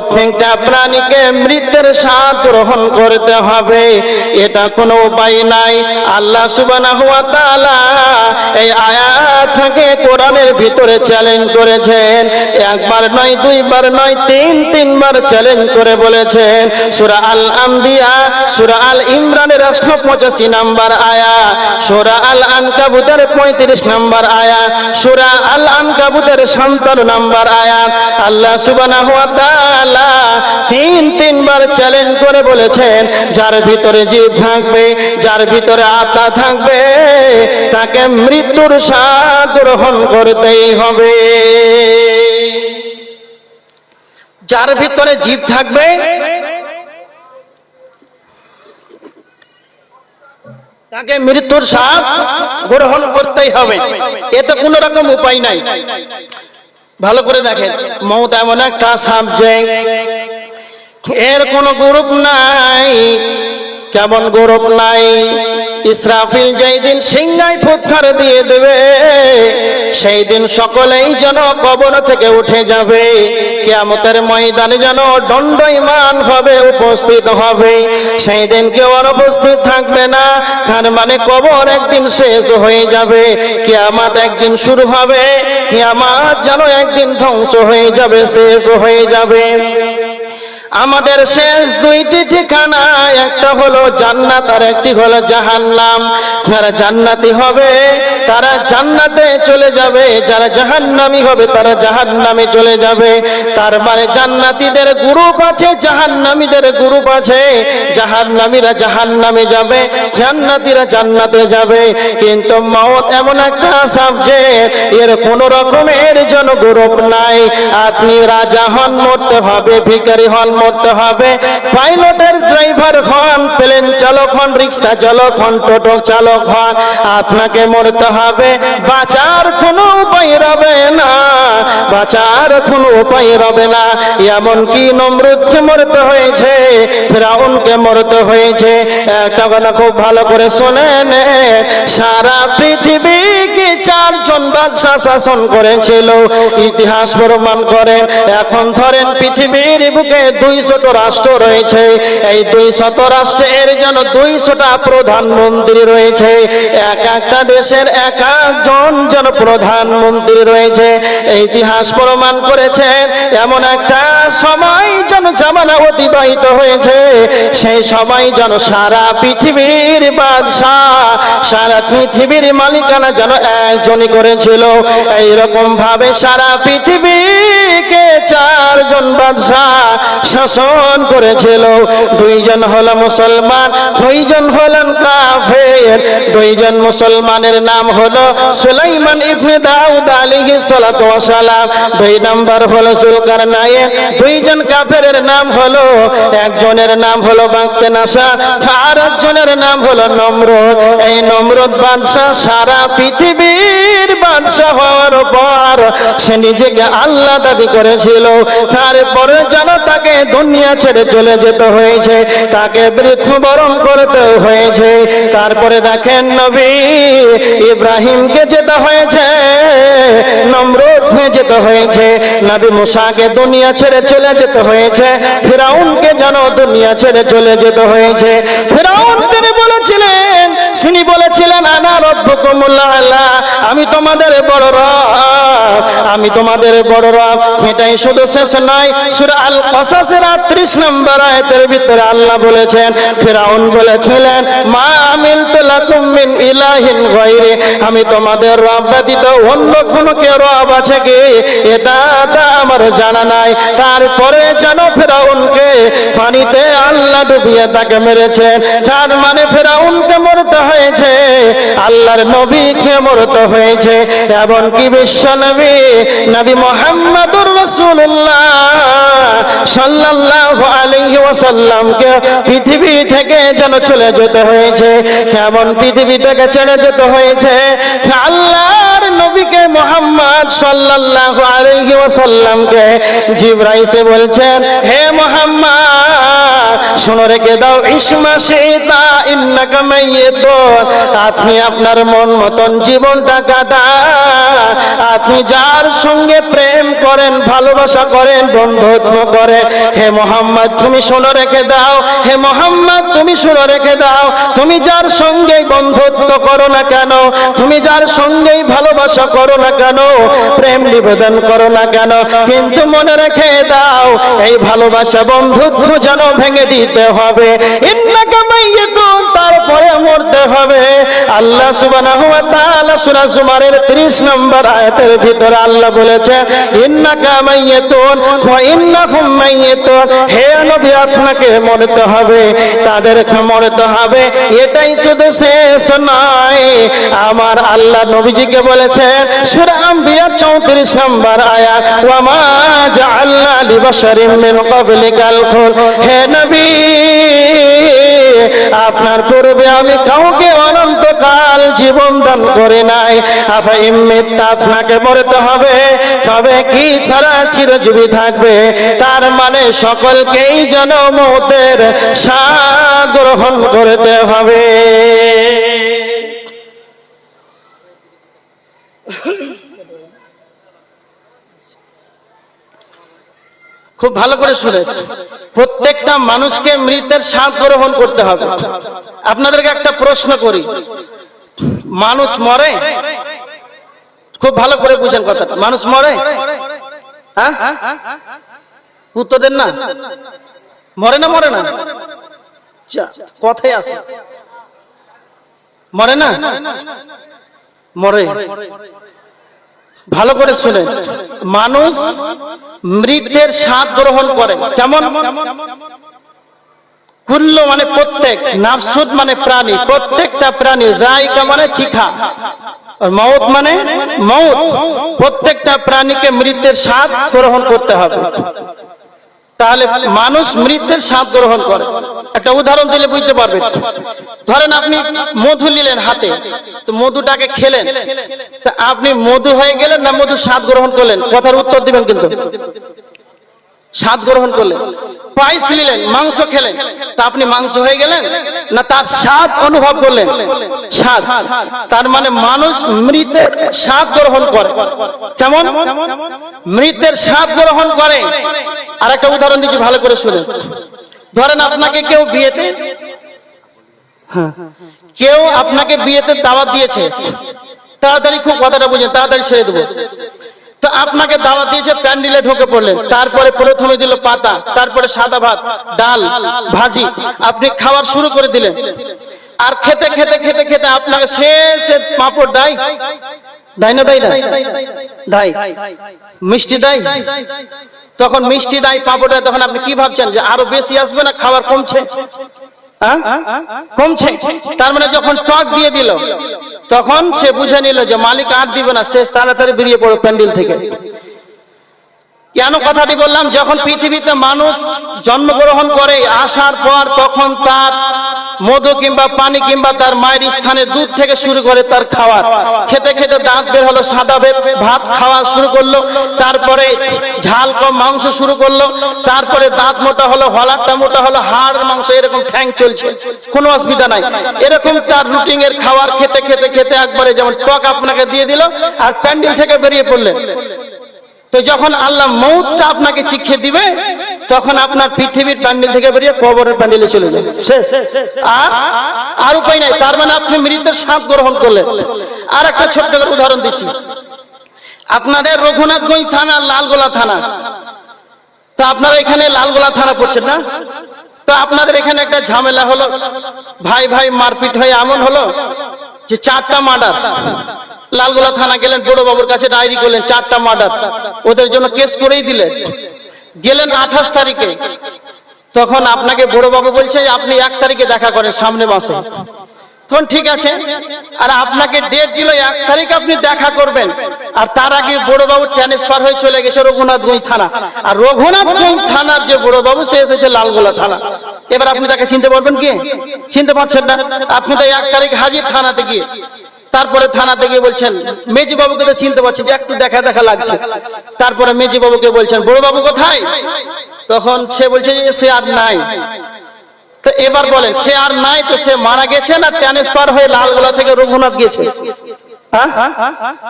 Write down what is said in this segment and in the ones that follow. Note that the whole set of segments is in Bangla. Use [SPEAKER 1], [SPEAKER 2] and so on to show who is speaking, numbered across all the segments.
[SPEAKER 1] প্রত্যেকটা প্রাণীকে মৃত্যুর স্বাদ গ্রহণ করতে হবে। এটা কোনো উপায় নাই। আল্লাহ সুবহানাহু ওয়া তাআলা এই আয়াত থেকে কোরআনের ভিতরে চ্যালেঞ্জ করেছেন। একবার নয়, দুইবার নয়, তিন, তিনবার চ্যালেঞ্জ করে বলেছেন। সূরা আল আম্বিয়া সূরা আল ইমরানের 185 নাম্বার আয়া, সূরা আল আনকাবুতের 35 নাম্বার আয়া, সূরা আল আনকাবুতের 57 নাম্বার আয়া। আল্লাহ সুবহানাহু ওয়া তিন তিনবার চ্যালেঞ্জ করে বলেছেন, যার ভিতরে জীব থাকবে, যার ভিতরে আত্মা থাকবে, তাকে মৃত্যুর স্বাদ গ্রহণ করতেই হবে। যার ভিতরে জীব থাকবে, তাকে মৃত্যুর স্বাদ গ্রহণ করতেই হবে। এতে কোনো রকম উপায় নাই। ভালো করে দেখেন। মত এমন একটা সাবজেক্ট এর কোনো গ্রুপ নাই। কেমন গৌরব নাই। ইসরাফিল যেই দিন সিংহাই ফুৎকার দিয়ে দেবে, সেই দিন সকলেই যেন কবর থেকে উঠে যাবে। কিয়ামতের ময়দানে যেন দণ্ডইমান হবে উপস্থিত হবে। সেই দিন কেউ আর উপস্থিত থাকবে না, তার মানে কবর একদিন শেষ হয়ে যাবে। কিয়ামত একদিন শুরু হবে, কিয়ামত যেন একদিন ধ্বংস হয়ে যাবে, শেষ হয়ে যাবে। আমাদের শেষ দুইটি ঠিকানা, একটা হলো জান্নাত আর একটি হলো জাহান্নাম। যারা জান্নাতি হবে, তারা জান্নাতে চলে যাবে। যারা জাহান্নামি হবে, তারা জাহান্নামে চলে যাবে। তার মানে জান্নাতীদের গ্রুপ আছে, জাহান্নামীদের গ্রুপ আছে। জাহান্নামীরা জাহান্নামে যাবে, জান্নাতীরা জান্নাতে যাবে। কিন্তু মওত এমন একটা সাবজেক্ট এর কোন রকমের জন গ্রুপ নাই। আপনি রাজা হন, মরতে হবে ভিকারি হন মরতে হবে। পাইলটের ড্রাইভার হন, প্লেন চালক হন, রিক্সা চালক হন, টোটো চালক হন, আপনাকে মরতে হবে। বাঁচার কোনো উপায় রবে না, বাঁচার কোনো উপায় রবে না। এমনকি নমরুদকে মরতে হয়েছে, ফেরাউনকে মরতে হয়েছে। একটা কথা খুব ভালো করে শোনেন সারা পৃথিবীকে চারজন বাদশাহ শাসন করেছিল? ইতিহাস প্রমাণ করে এখন ধরেন পৃথিবীর বুকে দুইশত রাষ্ট্র রয়েছে। এই দুইশত রাষ্ট্রের যেন দুইশটা প্রধানমন্ত্রী রয়েছে। এক একটা দেশের এক একজন যেন প্রধানমন্ত্রী রয়েছে। ইতিহাস প্রমাণ করেছে, এমন একটা সময় যেন জামানা অতিবাহিত হয়েছে। সেই সময় যেন সারা পৃথিবীর বাদশাহ, সারা পৃথিবীর মালিকানা যেন একজনই করেছিল। এইরকম ভাবে সারা পৃথিবীকে চারজন বাদশাহ শাসন করেছিল। দুইজন হল মুসলমান, দুইজন হলেন কাফের। দুইজন মুসলমানের নাম হলো সুলাইমান ইবনে দাউদ আলাইহি সালাতু ওয়াসালাম। দুই নাম্বার হলো জুলকারনাইন, দুইজন কাফেরের নাম হলো, একজনের নাম হলো বাগতেনাসা আর একজনের নাম হলো নমরুদ। এই নমরুদ বাদশাহ সারা পৃথিবীর বাদশাহ হওয়ার পর সে নিজেকে আল্লাহ দাবি করেছিল। তারপরে যেন তাকে দুনিয়া ছেড়ে চলে যেতে হয়েছে, তাকে মৃত্যুবরণ করতে হয়েছে। তারপরে দেখেন নবী ইব্রাহিমকে যেতে হয়েছে, নমরুদ হয়ে যেতে হয়েছে, নবী মুসাকে দুনিয়া ছেড়ে চলে যেতে হয়েছে, ফিরাউনকে যেন দুনিয়া ছেড়ে চলে যেতে হয়েছে। ফিরাউন তিনি বলেছিলেন তিনি বলেছিলেন, আনা রব্বুকুমুল্লাহ আমি তোমাদের বড় রব, আমি তোমাদের বড় রব। এটাই শুধু শেষ নয়, সূরা আল কসাসের 38 নম্বর আয়াতের ভিতরে আল্লাহ বলেছেন, ফেরাউন বলেছিলেন, মা আমিলতু লাকুম ইলাহিন আমি তোমাদের রব ব্যতীত অন্য কোনো কেউ রব আছে কি? এটা তা আমার জানা নাই। তারপরে যেন ফেরাউনকে পানিতে আল্লাহ ডুবিয়ে তাকে মেরেছেন। তার মানে ফেরাউনকে মরতে হয়েছে, আল্লাহর মরতে হয়েছে বিশ্ব নবী নবী মোহাম্মদুর সাল্লাল্লাহু আলাইহি ওয়াসাল্লামকে পৃথিবী থেকে যেন চলে যেতে হয়েছে, কেমন পৃথিবী থেকে ছেড়ে যেতে হয়েছে আল্লাহর নবীকে মোহাম্মদ সাল্লাল্লাহু আলাইহি ওয়াসাল্লামকে জিবরাইল সে বলছেন হে মোহাম্মদ, শুনো রেখে দাও, ইসমা সীতা ইন্নাকা মাইয়িতুন আপনি আপনার মন মতন জীবনটা কাটান আপনি যার সঙ্গে প্রেম করেন, ভালোবাসা করেন, বন্ধুত্ব করেন, হে মোহাম্মদ, তুমি শোনো রেখে দাও, হে মোহাম্মদ, তুমি শুনো রেখে দাও, তুমি যার সঙ্গেই বন্ধুত্ব করো না কেন, তুমি যার সঙ্গেই ভালোবাসা করো না কেন, প্রেম নিবেদন করো না কেন, কিন্তু মনে রেখে দাও, এই ভালোবাসা বন্ধুত্ব যেন ভেঙে দিতে হবে। তারপরে মরতে হবে। আল্লাহ সুবহানাহু ওয়া তাআলা সূরা জুমারের 30 নম্বর আয়াতের ভিতরে আল্লাহ বলেছে, ইন্নাকা মাইয়িতুন ওয়া ইন্নাহুম মাইয়িতুন হে নবী, আপনাকে মরতে হবে তাদেরকে মরতে হবে। এটাই শুধু শেষ নয়। আমার আল্লাহ নবীজিকে বলেছে, সূরা আম্বিয়া 34 নম্বর আয়াত ওয়া মা জাআলনা লিবাশারিন মিন ক্বাবলিকাল খুল। হে নবী আপনার পূর্বে আমি কাউকে অনন্তকাল জীবন দান করে নাই। আফা আপনাকে মরতে হবে। তবে কি তারা চিরজীবী থাকবে? তার মানে সকলকেই যেন মতের সাগ্রহণ গ্রহণ করতে হবে। খুব ভালো করে শুনে। প্রত্যেকটা মানুষকে মৃতের শ্বাস গ্রহণ করতে হবে। আপনাদেরকে একটা প্রশ্ন করি। মানুষ মরে? খুব ভালো করে বুঝেন কথাটা। মানুষ মরে? হ্যাঁ? উত্তর দেন না। মরে না মরে না? কথাই আছে। মরে না? মরে। ভালো করে শুনে। মানুষ মৃতের স্বাদ গ্রহণ করে। কেমন? কুল্ল মানে প্রত্যেক, নাফসুদ মানে প্রাণী। প্রত্যেকটা প্রাণী রায়কা মানে চিখা। মৌত মানে মৌত প্রত্যেকটা প্রাণীকে মৃতের স্বাদ গ্রহণ করতে হবে। তাহলে মানুষ মৃত্যুর স্বাদ গ্রহণ করে। একটা উদাহরণ দিলে বুঝতে পারবেন ধরেন আপনি মধু নিলেন হাতে, তো মধুটাকে খেলেন। তা আপনি মধু হয়ে গেলেন না মধু স্বাদ গ্রহণ করলেন? কথার উত্তর দিবেন কিন্তু। স্বাদ গ্রহণ করলেন। পায়েস নিলেন মাংস খেলেন। তা আপনি মাংস হয়ে গেলেন না তার স্বাদ অনুভব করলেন? স্বাদ। তার মানে মানুষ মৃতের স্বাদ গ্রহণ করে। কেমন? মৃতের স্বাদ গ্রহণ করে। আর একটা উদাহরণ দিচ্ছি ভালো করে শুনে ধরেন আপনাকে কেউ বিয়েতে হ্যাঁ, কেউ আপনাকে বিয়েতে দাওয়াত দিয়েছে। তাড়াতাড়ি খুব কথাটা বুঝেন তাড়াতাড়ি ছেড়ে দেবো। তো আপনাকে দাওয়াত দিয়েছে, প্যান্ডেলে ঢুকে পড়লেন। তারপরে প্রথমে দিল পাতা, তারপরে সাদা ভাত, ডাল, ভাজি। আপনি খাবার শুরু করে দিলেন। আর খেতে খেতে খেতে খেতে আপনাকে শেষে পাঁপড় দেয় দেয় না দেয় না? দেয় মিষ্টি দেয় তখন মিষ্টি দেয় পাঁপড় দেয় তখন আপনি কি ভাবছেন যে আরও বেশি আসবে না, খাবার কমছে? কমছে। তার মানে যখন টক দিয়ে দিল, তখন সে বুঝে নিল যে মালিক আর দিবে না সে তাড়াতাড়ি বেরিয়ে পড়ো প্যান্ডেল থেকে। কেন কথাটি বললাম? যখন পৃথিবীতে মানুষ জন্মগ্রহণ করে, আসার পর তখন তার মধু কিংবা পানি কিংবা তার মায়ের স্থানে দুধ থেকে শুরু করে তার খাওয়ার। খেতে খেতে দাঁত বের হলো, সাদা ভাত খাওয়া শুরু করল, তারপরে ঝাল কম মাংস শুরু করল, তারপরে দাঁত মোটা হলো, হলারটা মোটা হলো, হাড় মাংস এরকম ঠ্যাং চলছে। কোনো অসুবিধা নাই। এরকম তার রুটিং এর খাবার খেতে খেতে খেতে একবারে যেমন টক আপনাকে দিয়ে দিল আর প্যান্ডেল থেকে বেরিয়ে পড়লেন। তো যখন আল্লাহ মৌতটা আপনাকে শিখিয়ে দিবে তখন আপনার পৃথিবীর প্যান্ডেল থেকে বেরিয়ে কবরের প্যান্ডেলে চলে যাবে শেষ। আর আর উপায় নাই, তার মানে আপনি মৃতের শ্বাস গ্রহণ করলেন। আর একটা ছোট্ট উদাহরণ দিচ্ছি। আপনাদের রঘুনাথগঞ্জ থানা, লালগোলা থানা। তো আপনারা এখানে লালগোলা থানা পড়ছেন না? তো আপনাদের এখানে একটা ঝামেলা হলো। ভাই ভাই, মারপিট হয়ে এমন হলো যে চারটা মার্ডার। লালগোলা থানা গেলেন বড় বাবুর কাছে ডায়েরি করলেন, চারটা মার্ডার। ওদের জন্য কেস করেই দিলেন। গেলেন আঠাশ তারিখে। তখন আপনাকে বড় বাবু বলছে, আপনি এক তারিখে দেখা করেন, সামনে মাসে তখন ঠিক আছে, আর আপনাকে ডেট দিল, এক তারিখ আপনি দেখা করবেন। আর তার আগে বড় বাবু ট্রান্সফার হয়ে চলে গেছে রঘুনাথগঞ্জ থানা। আর রঘুনাথগঞ্জ থানার যে বড় বাবু, সে এসেছে লালগোলা থানা। এবার আপনি তাকে চিনতে পারবেন কি? চিনতে পারছেন না? আপনি তো এক তারিখ হাজির থানাতে গিয়ে। তারপরে থানাতে গিয়ে বলছেন, মেজি বাবুকে তো চিনতে পারছি যে একটু দেখা দেখা লাগছে। তারপরে মেজি বাবুকে বলছেন, বড় বাবু কোথায়? তখন সে বলছে যে সে আর নাই। তো এবার বলেন, সে আর নাই তো সে মারা গেছে না ট্রান্সফার হয়ে লালগোলা থেকে রঘুনাথ গেছে হ্যাঁ?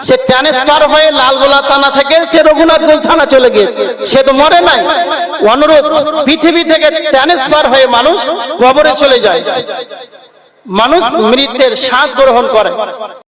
[SPEAKER 1] সে ট্রান্সফার হয়ে লালগোলা থানা থেকে সে রঘুনাথগঞ্জ থানা চলে গিয়েছে। সে তো মরে নাই। অনুরোধ পৃথিবী থেকে ট্রান্সফার হয়ে মানুষ কবরে চলে যায়। মানুষ মৃতের স্বাদ গ্রহণ করে।